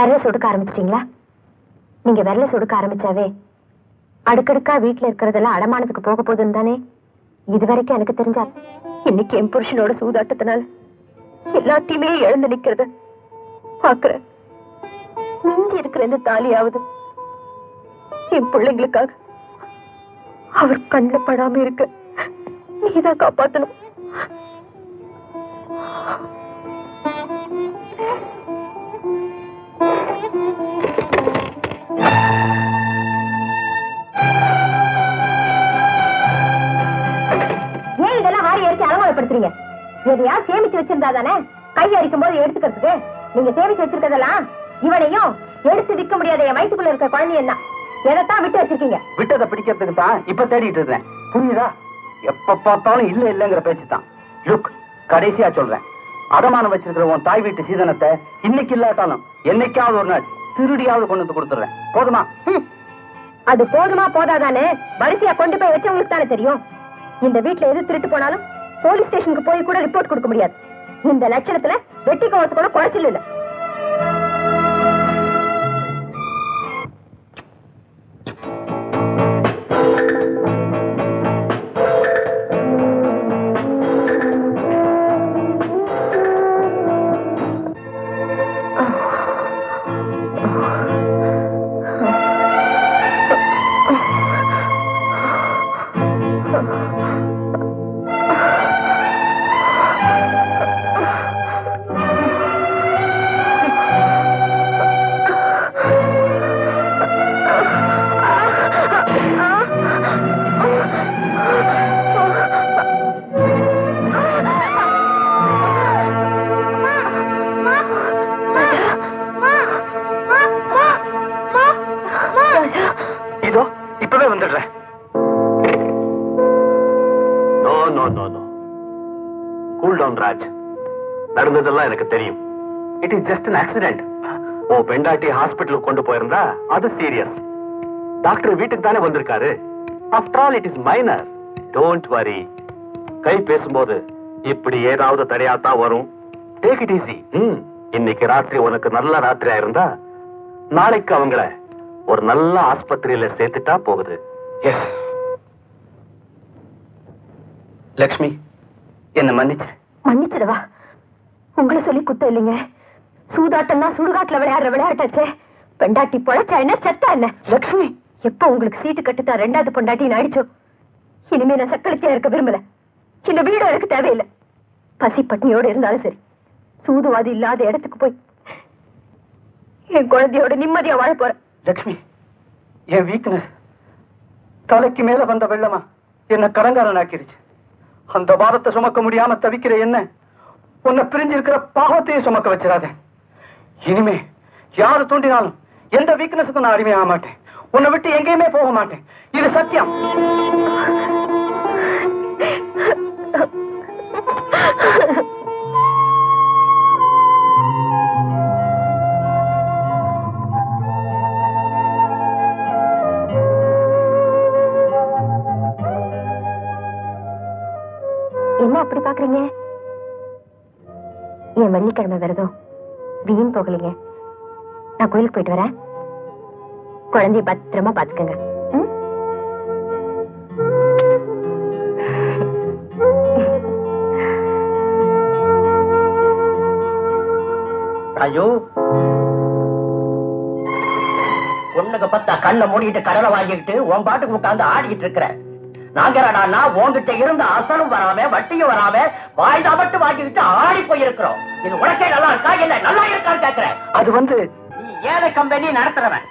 விரல சொடுக்க ஆரம்பிச்சிட்டீங்களா? நீங்க விரல சொடுக்க ஆரம்பிச்சாவே அடுக்கடுக்கா வீட்டுல இருக்கிறதெல்லாம் அடமானத்துக்கு போக போதுன்னு தானே? இது வரைக்கும் எனக்கு தெரிஞ்சா இன்னைக்கு என் புருஷனோட சூதாட்டத்தினால எல்லாத்தையுமே எழுந்து நிக்கிறது. பாக்குற மிஞ்சி இருக்கிற இந்த தாலியாவது என் பிள்ளைங்களுக்காக அவர் கண்ணில் படாம இருக்க நீதான் காப்பாத்தணும். அலங்கோலப்படுத்துறீங்க எதையா சேமிச்சு வச்சிருந்தா தானே கை அடிக்கும் போது எடுத்துக்கிறதுக்கு. நீங்க சேமிச்சு வச்சிருக்கதெல்லாம் இவனையும் எடுத்து விற்க முடியாத என் வயிற்றுக்குள்ள இருக்க குழந்தையன் தான். எதைத்தான் விட்டு வச்சிருக்கீங்க? விட்டதை பிடிக்கிறதுக்கு தான் இப்ப தேடிட்டு இருக்கேன் புரியுதா? எப்ப பார்த்தாலும் இல்ல இல்லங்கிற பேச்சு தான். லுக் கடைசியா சொல்றேன். அடமானம் வச்சிருக்கிற உன் தாய் வீட்டு சீதனத்தை இன்னைக்கு இல்லாட்டாலும் என்னைக்காவது ஒரு நாள் திருடியாவது கொண்டு வந்து கொடுத்துறேன் போதுமா. அது போதுமா போதாதானே வரிசையா கொண்டு போய் வச்சவங்களுக்கு தானே தெரியும். இந்த வீட்ல எது திருட்டு போனாலும் போலீஸ் ஸ்டேஷனுக்கு போய் கூட ரிப்போர்ட் கொடுக்க முடியாது. இந்த லட்சணத்துல வெட்டி கவனத்துக்கு கூட குறைச்சல் இல்லை. It is just an accident ஓ பெண்டாட்டி ஹாஸ்பிட்டலுக்கு கொண்டு போயிருந்தா? அது சீரியஸ். டாக்டர் வீட்டுக்கு தானே வந்திருக்காரு? After all it is minor don't worry கை பேசும்போது இப்படி ஏதாவது தடையாத்தான் வரும்? டேக் இட் ஈஸி இன்னைக்கு ராத்திரி உனக்கு நல்ல ராத்திரியா இருந்தா நாளைக்கு அவங்கள ஒரு நல்ல ஆஸ்பத்திரியில சேர்த்துட்டா போகுது. எஸ் லக்ஷ்மி என்ன மன்னிச்சு மன்னிச்சிடவா? உங்களை சொல்லி குத்த இல்லைங்க. சூதாட்டம்னா சுடுகாட்டுல விளையாடுற விளையாட்டாச்சே. பெண்டாட்டி பொழைச்சா என்ன செத்தா என்ன? லக்ஷ்மி! எப்ப உங்களுக்கு சீட்டு கட்டுத்தா ரெண்டாவது பொண்டாட்டின்னு ஆயிடுச்சோ இனிமே நான் சக்களித்தியா இருக்க விரும்பல. இந்த வீடு எனக்கு தேவையில்லை. பசி பட்னியோட இருந்தாலும் சரி. சூதுவாதி இல்லாத இடத்துக்கு போய் என் குழந்தையோட நிம்மதியா வாழ போறேன். லக்ஷ்மி என் வீக்னஸ் தலைக்கு மேல வந்த வெள்ளமா என்ன கடங்காரன் ஆக்கிருச்சு அந்த பாரத்தை சுமக்க முடியாம தவிக்கிற என்ன? உன்னை பிரிஞ்சிருக்கிற பாவத்தையும் சுமக்க வச்சிடாத. இனிமே யாரு தூண்டினாலும் எந்த வீக்னஸுக்கும் நான் அடிமையாக மாட்டேன். உன்னை விட்டு எங்கேயுமே போக மாட்டேன். இது சத்தியம். என்ன அப்படி பாக்குறீங்க என் வெள்ளிக்கிழமை விரதம். வீண் போகலீங்க. நான் கோயிலுக்கு போயிட்டு வரேன். குழந்தைய பத்திரமா பாத்துக்கங்க ம்? ஐயோ. பத்தா கண்ணை மூடிட்டு கடலை வாங்கிக்கிட்டு உன் பாட்டுக்கு உட்காந்து ஆடிக்கிட்டு இருக்கிற. நாங்கடா உன்கிட்ட இருந்த அசலும் வராம வட்டியும் வராம வாய்தா மட்டும் வாங்கிக்கிட்டு ஆடி போயிருக்கிறோம். இது உனக்கே நல்லா இருக்கா இல்ல நல்லா இருக்கான்னு கேக்குறேன் அது வந்து நீ ஏழை கம்பெனி நடத்துறவன்.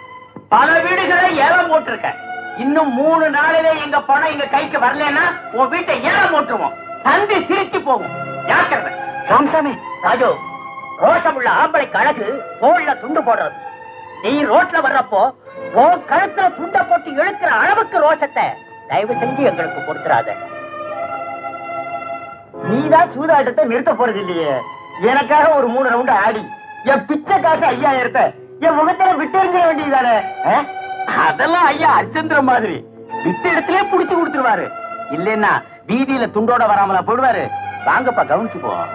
பல வீடுகளை ஏலம் போட்டிருக்க. இன்னும் மூணு நாளிலே எங்க பணம் எங்க கைக்கு வரலன்னா உன் வீட்டை ஏலம் போட்டுருவோம். சந்தி சிரிச்சு போகும். ஜாக்கிரதை. ராமசாமி. ராஜு ரோஷமுள்ள ஆம்பளை கழகு தோல்ல துண்டு போடுறது. நீ ரோட்ல வர்றப்போ உன் கழுத்துல துண்ட போட்டு இழுக்கிற அளவுக்கு ரோஷத்தை தயவு செஞ்சு எங்களுக்கு கொடுத்துறாத நீதான் சூதாட்டத்தை நிறுத்த போறது இல்லையே. எனக்காக ஒரு மூணு ரவுண்ட் ஆடி என் பிச்சை காசு ஐயாயிரத்தை என் முகத்துல விட்டு வேண்டியதானே அதெல்லாம் ஐயா அர்ச்சந்திர மாதிரி. விட்ட இடத்திலே புடிச்சு கொடுத்துருவாரு. இல்லைன்னா வீதியில துண்டோட வராமலா போடுவாரு வாங்கப்பா கவனிச்சுப்போம்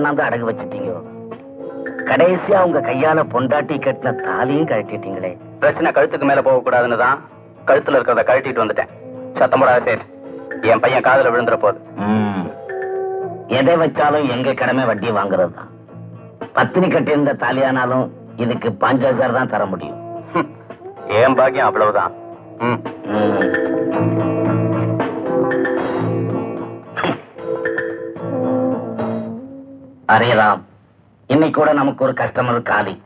கொண்டாந்து அடகு வச்சிட்டீங்க. கடைசியா உங்க கையால பொண்டாட்டி கட்டின தாலியும் கழட்டிட்டீங்களே. பிரச்சனை கழுத்துக்கு மேல போக கூடாதுன்னு தான் கழுத்துல இருக்கிறத கழட்டிட்டு வந்துட்டேன். சத்தம் போடாத சேட். என் பையன் காதுல விழுந்துற போது. எதை வச்சாலும் எங்க கடமை வட்டி வாங்குறது தான். பத்தினி கட்டியிருந்த தாலியானாலும் இதுக்கு பாஞ்சு ஹஜார் தான் தர முடியும். என் பாக்கியம் அவ்வளவுதான். ம். அரே ராம் இன்னைக்கு கூட நமக்கு ஒரு கஸ்டமர் காலி.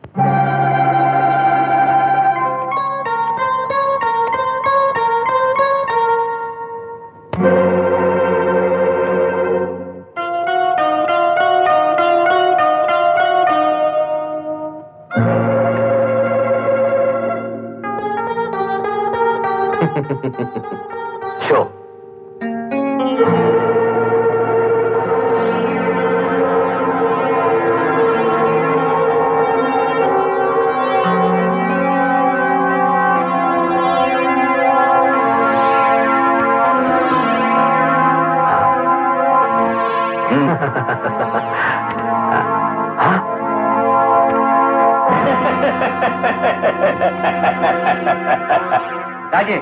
ராஜே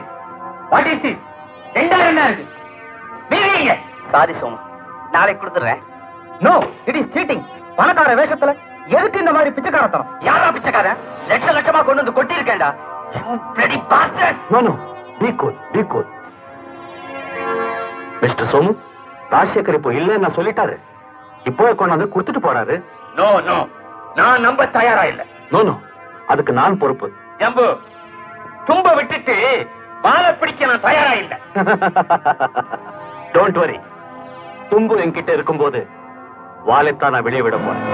வாட் இஸ் திஸ் ரெண்டாயிரம் என்ன இருக்கு? வீங்க சாரி சோமு. நாளைக்கு கொடுத்துறேன். நோ இட் இஸ் சீட்டிங் பணக்கார வேஷத்துல எதுக்கு இந்த மாதிரி பிச்சைக்காரத்தனம்? யாரா பிச்சைக்காரன்? லட்ச லட்சமா கொண்டு வந்து கொட்டி இருக்கேன்டா no no be cool be cool mister Somu Rajasekar இப்போ இல்லைன்னு நான் சொல்லிட்டாரு. இப்போ கொண்டாந்து கொடுத்துட்டு போறாரு. நோ நோ நான் நம்ப தயாரா இல்ல. நோ நோ அதுக்கு நான் பொறுப்பு. ஜம்பு தும்ப விட்டுட்டு மாலை பிடிக்க நான் தயாரா இல்ல. டோன்ட் வரி தும்பு என்கிட்ட இருக்கும்போது வாலைத்தான் நான் வெளியே விட போறேன்.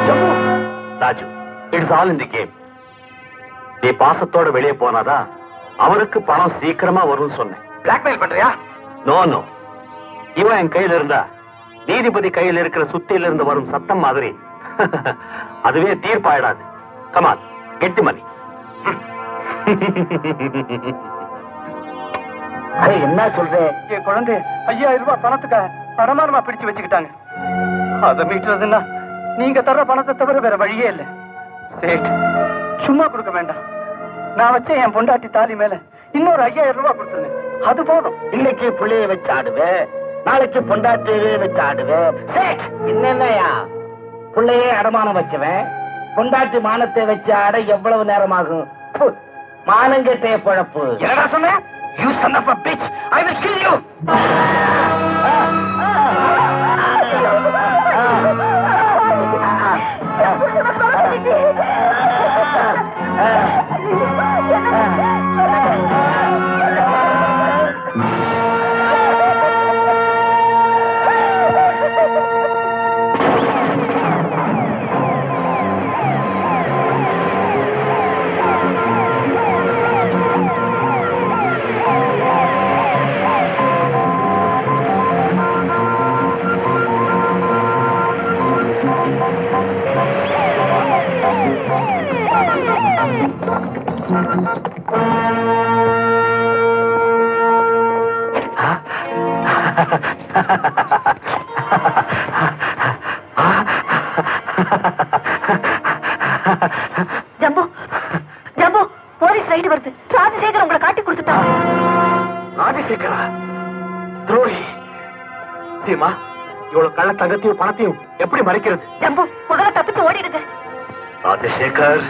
Raju it's all in the game நீ பாசத்தோட வெளியே போனாதான் அவருக்கு பணம் சீக்கிரமா வரும்னு சொன்னேன். பிளாக்மெயில் பண்றியா? நோ நோ இவன் என் கையில இருந்தா நீதிபதி கையில இருக்கிற சுத்தியில இருந்து வரும் சத்தம் மாதிரி. அதுவே தீர்ப்பாயிடாது. கமான் கெட்டி அரே என்ன சொல்றேன் என் குழந்தை ஐயாயிரம் ரூபாய் பணத்துக்காக அடமானமா பிடிச்சு வச்சுக்கிட்டாங்க. அதை மீட்டுறதுன்னா நீங்க தர்ற பணத்தை தவிர வேற வழியே இல்ல. சேட் சும்மா கொடுக்க வேண்டாம். நான் வச்ச என் பொண்டாட்டி தாலி மேல இன்னொரு ஐயாயிரம் ரூபாய் கொடுத்துருங்க. அது போதும். இன்னைக்கு புள்ளைய வச்சு ஆடுவேன் நாளைக்கு பொண்டாட்டியவே வச்சு ஆடுவேன் சேட், என்னென்னயா? புள்ளையே அடமானம் வச்சுவேன். பொண்டாட்டி மானத்தை வச்சு ஆட எவ்வளவு நேரம் ஆகும் ப்பு, மானங்கெட்டைய பொழப்பு. என்னடா சொன்ன? You son of a bitch. I will kill you. Jambu Jambu police raid வருது. ராஜசேகர் உங்களை காட்டி கொடுத்துட்டான் ராஜசேகரா? துரோகி. சீமா இவ்வளவு கள்ள தங்கத்தையும் பணத்தையும் எப்படி மறைக்கிறது? ஜம்பு முதல்ல தப்பிச்சு ஓடிடுங்க. ராஜசேகர்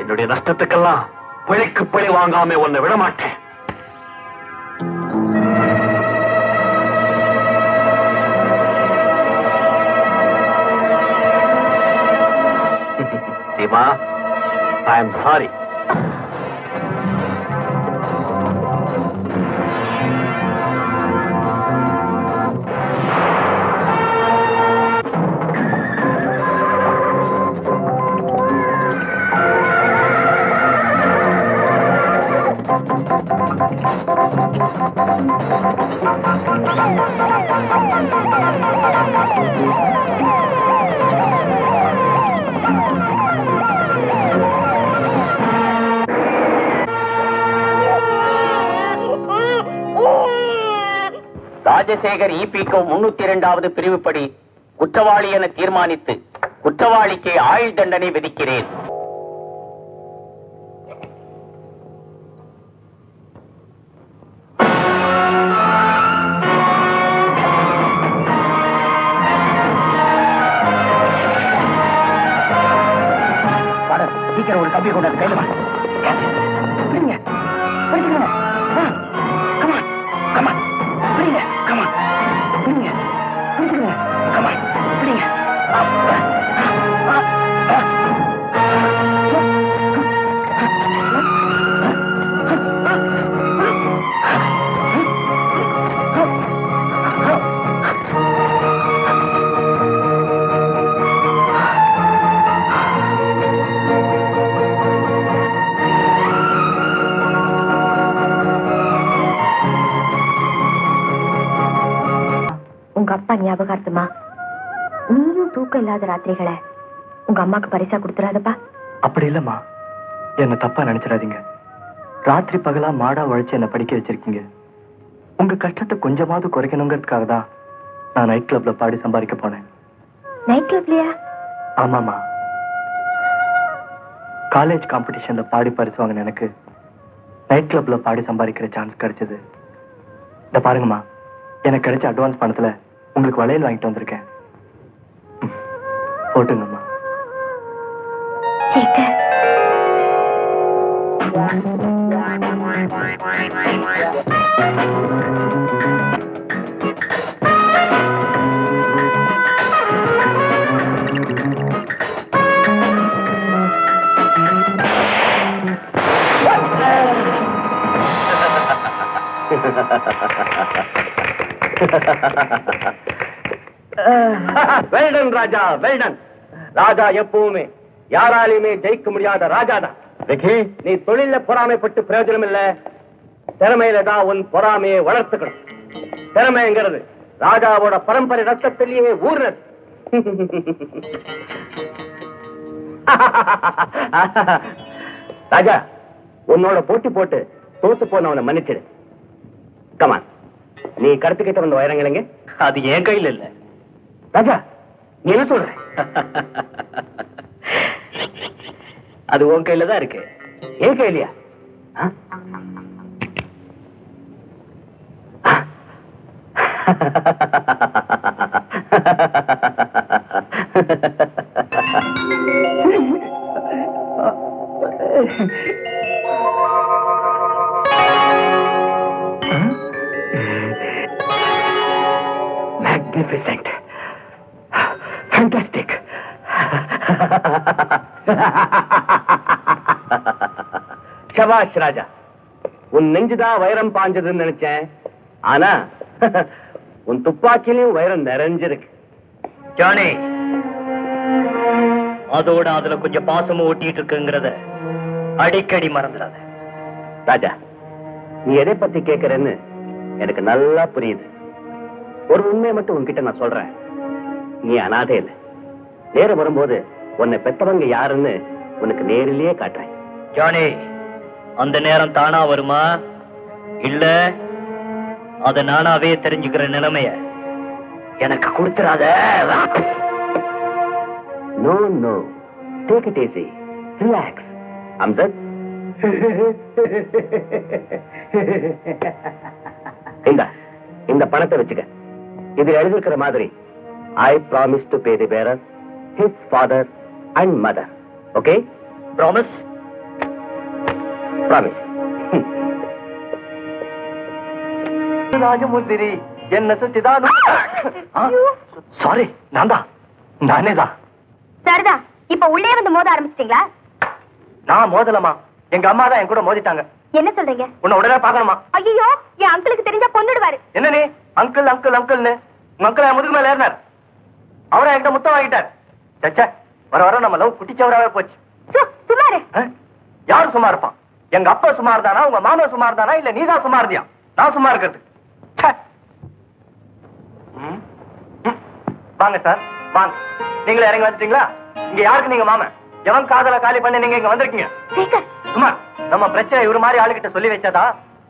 என்னுடைய நஷ்டத்துக்கெல்லாம் பிழைக்கு பிழை வாங்காம உன்னை விட மாட்டேன் சீமா ஐ ராஜசேகர் இபிகோ முன்னூத்தி இரண்டாவது பிரிவுப்படி குற்றவாளி என தீர்மானித்து குற்றவாளிக்கு ஆயுள் தண்டனை விதிக்கிறேன். அப்பா ஞாபகார்த்தமா? நீயும் தூக்கம் இல்லாத ராத்திரிகளை உங்க அம்மாக்கு பரிசா கொடுத்துறாதப்பா. அப்படி இல்லம்மா. என்ன தப்பா நினைச்சிடாதீங்க. ராத்திரி பகலா மாடா உழைச்சு என்ன படிக்க வச்சிருக்கீங்க. உங்க கஷ்டத்தை கொஞ்சமாவது குறைக்கணுங்கிறதுக்காக தான் நான் நைட் கிளப்ல பாடி சம்பாதிக்க போனேன். நைட் கிளப்லயா ஆமாமா காலேஜ் காம்படிஷன்ல பாடி பரிசு வாங்கின எனக்கு நைட் கிளப்ல பாடி சம்பாதிக்கிற சான்ஸ் கிடைச்சது. இந்த பாருங்கம்மா. எனக்கு கிடைச்ச அட்வான்ஸ் பணத்துல உங்களுக்கு வளையல் வாங்கிட்டு வந்திருக்கேன். போட்டுங்கம்மா. Sekar well done Raja well done Raja எப்பவுமே யாராலையுமே ஜெயிக்க முடியாத ராஜா தான் நீ தொழில பொறாமைப்பட்டு பிரயோஜனம் இல்ல திறமையில தான் உன் பொறாமையை வளர்த்துக்கணும். திறமைங்கிறது ராஜாவோட பரம்பரை ரத்தத்திலேயே ஊர்னது ராஜா உன்னோட போட்டி போட்டு தோத்து போனவனை மன்னிச்சிடு. கமான் நீ கடத்துக்கிட்ட வந்த உயரங்களங்க அது என் கையில இல்ல. ராஜா என்ன சொல்ற? அது உன் கையில தான் இருக்கு. ஏன் கையிலையா? Ha சபாஷ் ராஜா உன் நெஞ்சுதான் வைரம் பாஞ்சதுன்னு நினைச்சேன். ஆனா உன் துப்பாக்கிலையும் வைரம் நிறைஞ்சிருக்கு. ஜானி அதோட அதுல கொஞ்சம் பாசமும் ஓட்டிட்டு இருக்குங்கிறத அடிக்கடி மறந்துடாத. ராஜா நீ எதை பத்தி கேக்குறேன்னு எனக்கு நல்லா புரியுது. ஒரு உண்மையை மட்டும் உன்கிட்ட நான் சொல்றேன். நீ அனாதை இல்லை நேரம் வரும்போது உன்னை பெத்தவங்க யாருன்னு உனக்கு நேரிலேயே காட்டுறேன். ஜானி அந்த நேரம் தானா வருமா? இல்ல அத நானாவே தெரிஞ்சுக்கிற நிலைமைய எனக்கு கொடுத்துறாத. No no take it easy relax Amjad இந்த இந்த பணத்தை வச்சுக்க. இது எழுதிருக்கிற மாதிரி I promise to pay the bearer his father and mother okay promise promise Rajahmundry என்ன சுத்திதான் சாரி நான் தான் நானே தான் சரிதான் இப்ப உள்ளே வந்து மோத ஆரம்பிச்சிட்டீங்களா? நான் மோதலமா எங்க அம்மா தான் என் கூட மோதிட்டாங்க. என்ன சொல்றீங்க? உன்னை உடனே பார்க்கணுமா ஐயோ என் அங்கிளுக்கு தெரிஞ்சா கொன்னுடுவாரு என்ன நீ? அங்கிள் அங்கிள் அங்கிள்னு. உங்க அங்கிள் என் முதுகு மேல ஏறினார். அவரை என்கிட்ட முத்தம் வாங்கிட்டார். சச்சா வர வர நம்ம லவ் குட்டிச்சவராவே போச்சு. சுமாரு? யாரு சும்மா இருப்பான்? எங்க அப்பா சும்மா இருந்தானா உங்க மாமா சும்மா இருந்தானா இல்ல நீதான் சும்மா இருந்தியா நான் சும்மா இருக்கிறது. வாங்க சார் வாங்க. நீங்களே இறங்கி வந்துட்டீங்களா? இங்க யாருக்கு நீங்க மாமன்? எவன் காதல காலி பண்ணி நீங்க இங்க வந்திருக்கீங்க? சும்மா நம்ம பிரச்சனை இவரு மாதிரி ஆளுகிட்ட சொல்லி வச்சாதா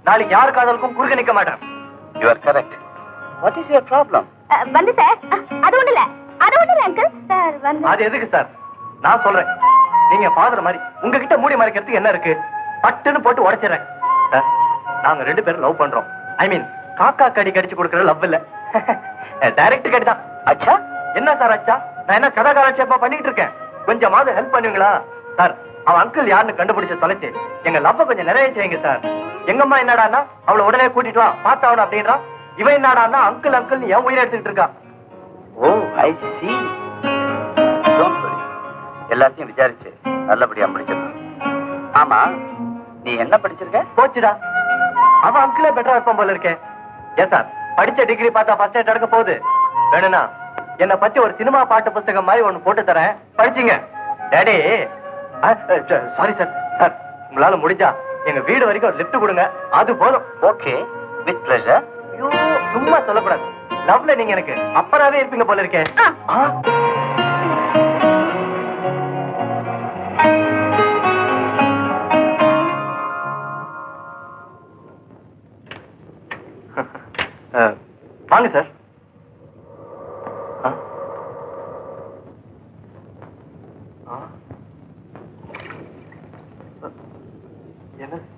நாளைக்கு யார் காதலுக்கும் குறுக்க நிக்க மாட்டேன் you are correct what is your problem வந்து சார். அது ஒண்ணு இல்ல அது எதுக்கு சார்? நான் சொல்றேன். நீங்க ஃபாதர் மாதிரி உங்ககிட்ட மூடி மறைக்கிறதுக்கு என்ன இருக்கு? பட்டுன்னு போட்டு உடைச்சிடுறேன். சார் நாங்க ரெண்டு பேரும் லவ் பண்றோம். ஐ மீன் காக்கா கடி கடிச்சு கொடுக்கற லவ் இல்ல. டைரக்ட் கடி தான். அச்சா என்ன சார் அச்சா? நான் என்ன கதை காலட்சேப்பா பண்ணிட்டு இருக்கேன்? கொஞ்சமாவது ஹெல்ப் பண்ணுவீங்களா? சார் அவன் அங்கிள் யாருன்னு கண்டுபிடிச்சு தொலைச்சு. எங்க லவ்வ கொஞ்சம் நிறைய செய்யுங்க சார். எங்கம்மா என்னடான்னா அவளை உடனே கூட்டிட்டு வா பார்த்தாவணும் அப்படின்றான் இவன் என்னடான்னா அங்கிள் அங்கிள் என் உயிரை எடுத்துக்கிட்டு இருக்கான் ஓ ஐ சி எல்லாத்தையும் விசாரிச்சு நல்லபடியா முடிச்சிடணும். ஆமா நீ என்ன படிச்சிருக்க? போச்சுடா. அவன் அங்கிளே பெட்டரா இருப்பான் போல இருக்கேன் ஏன் சார் படிச்ச டிகிரி பார்த்தா ஃபர்ஸ்ட் எய்ட் நடக்க போகுது. வேணும்னா என்னை பத்தி ஒரு சினிமா பாட்டு புத்தகம் மாதிரி ஒண்ணு போட்டு தரேன். படிச்சீங்க. டேடி சாரி சார் சார் உங்களால முடிஞ்சா எங்க வீடு வரைக்கும் ஒரு லிஃப்ட் கொடுங்க. அது போதும். ஓகே வித் பிளஷர் ஐயோ சும்மா சொல்லக்கூடாது. லவ்ல நீங்க எனக்கு அப்பறாவே இருப்பீங்க போல இருக்கேன் வாங்க சார்.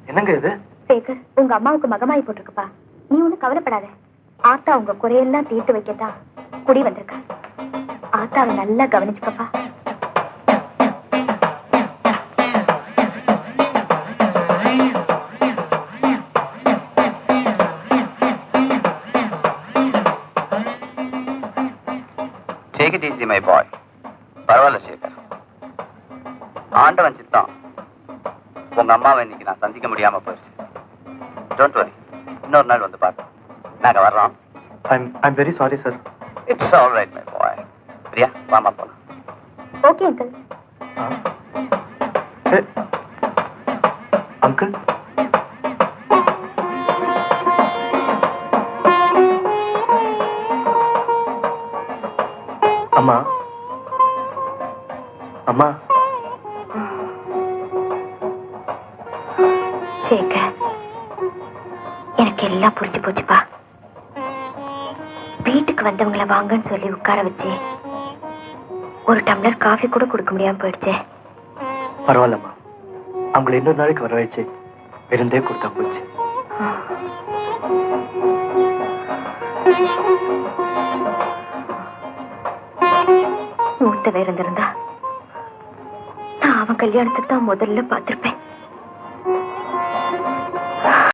என்னங்க இது? சேகர் உங்க அம்மாவுக்கு மகமாயி போட்டிருக்குப்பா. நீ ஒண்ணு கவலைப்படாத. ஆத்தா உங்க குறையெல்லாம் தீர்த்து வைக்கத்தான் குடி வந்திருக்கா. ஆத்தாவை நல்லா கவனிச்சுக்கப்பா. Take it easy my boy பரவாயில்ல சேகர். ஆண்டவன் சித்தம். உங்க அம்மாவை இன்னைக்கு நான் சந்திக்க முடியாம போயிடுச்சு. டோன்ட் வரி இன்னொரு நாள் வந்து பார்க்கலாம் நாங்க வர்றோம். I'm I'm very sorry sir it's all right my boy Priya வாமா போலாம். ஓகே அங்கிள் சேகர் எனக்கு எல்லாம் புரிஞ்சு போச்சுப்பா வீட்டுக்கு வந்தவங்கள வாங்கன்னு சொல்லி உட்கார வச்சு ஒரு டம்ளர் காஃபி கூட கொடுக்க முடியாம போயிடுச்சே பரவாயில்லம்மா அவங்களை இன்னொரு நாளைக்கு வர வச்சு விருந்தே கொடுத்தா போச்சு மூத்த வேற இருந்திருந்தா நான் அவன் கல்யாணத்துக்கு தான் முதல்ல பார்த்திருப்பேன்